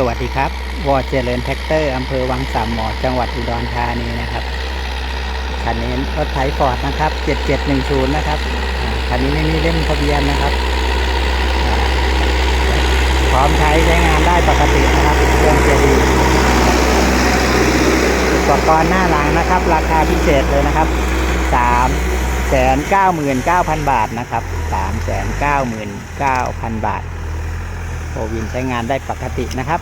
สวัสดีครับ วอเจริญแท็กเตอร์อำเภอวังสามหมอจังหวัดอุดรธานีนะครับ คันนี้รถไถฟอร์ดนะครับ 7710 นะครับ คันนี้ไม่มีเล่มทะเบียนนะครับ พร้อมใช้ใช้งานได้ปกตินะครับเครื่องเจดีอุปกรณ์หน้าหลังนะครับ ราคาพิเศษเลยนะครับ3 9 9 0 0 0 บาทนะครับ 3 9 9 0 0 0 บาท วินใช้งานได้ปกตินะครับ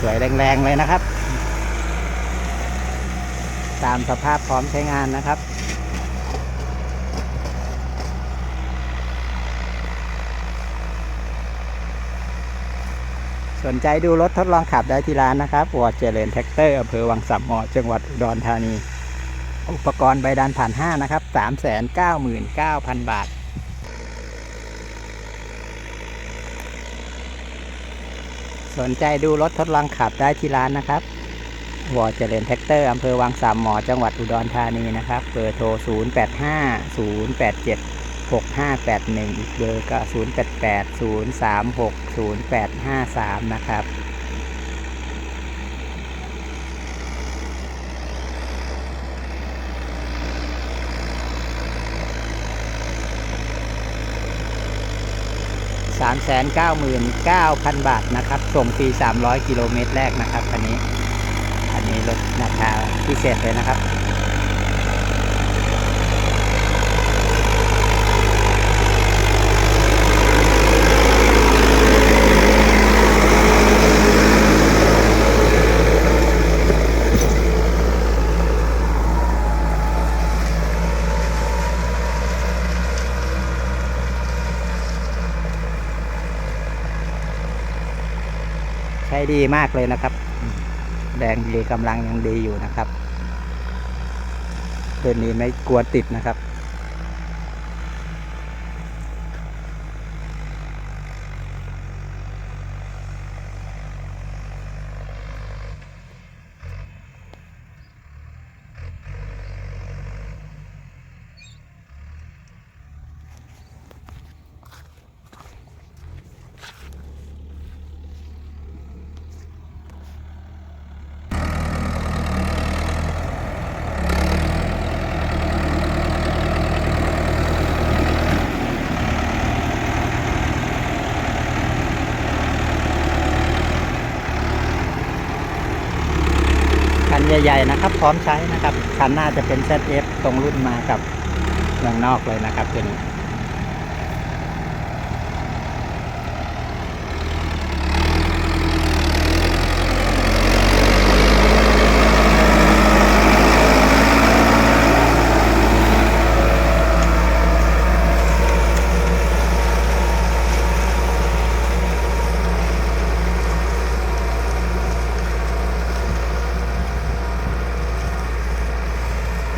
สวยๆ แรงๆ เลยนะครับ ตามสภาพพร้อมใช้งานนะครับสนใจดูรถทดลองขับได้ที่ร้านนะครับวอร์เจริญแท็กเตอร์อำเภอวังสัมหมอจังหวัดอุดรธานี อุปกรณ์ใบดันผ่าน5นะครับ 399,000 บาท สนใจดูรถทดลองขับได้ที่ร้านนะครับวอเจริญแท็กเตอร์อำเภอวังสามหมอจังหวัดอุดรธานีนะครับเบอร์โทร 0 8 5 0 8 7 6 5 8 1 อีกเบอร์ก็ 0 8 8 0 3 6 0 8 5 3 นะครับ 399,000 บาทนะครับ ส่งฟรี 300 กิโลเมตรแรกนะครับคันนี้ อันนี้ลดราคาพิเศษเลยนะครับ ช้ดีมากเลยนะครับแรงดีกำลังยังดีอยู่นะครับเรื่อนนี้ไม่กลัวติดนะครับ ใหญ่ ๆ นะครับ พร้อมใช้นะครับคันหน้าจะเป็น ZF ตรงรุ่นมากับเมืองนอกเลยนะครับตัวนี้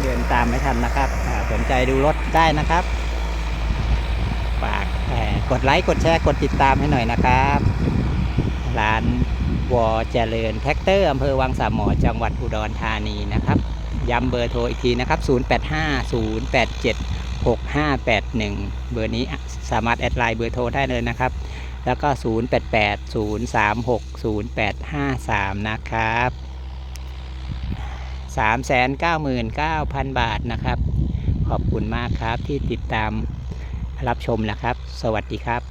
เดินตามไม่ทันนะครับสนใจดูรถได้นะครับฝากกดไลค์กดแชร์กดติดตามให้หน่อยนะครับ ร้านวอเจริญแท็กเตอร์อำเภอวังสามหมอจังหวัดอุดรธานีนะครับย้ำเบอร์โทรอีกทีนะครับ 085087 6581 เบอร์นี้สามารถแอดไลน์เบอร์โทรได้เลยนะครับ แล้วก็ 0880360853 นะครับ 399,000 บาทนะครับ ขอบคุณมากครับที่ติดตามรับชมนะครับ สวัสดีครับ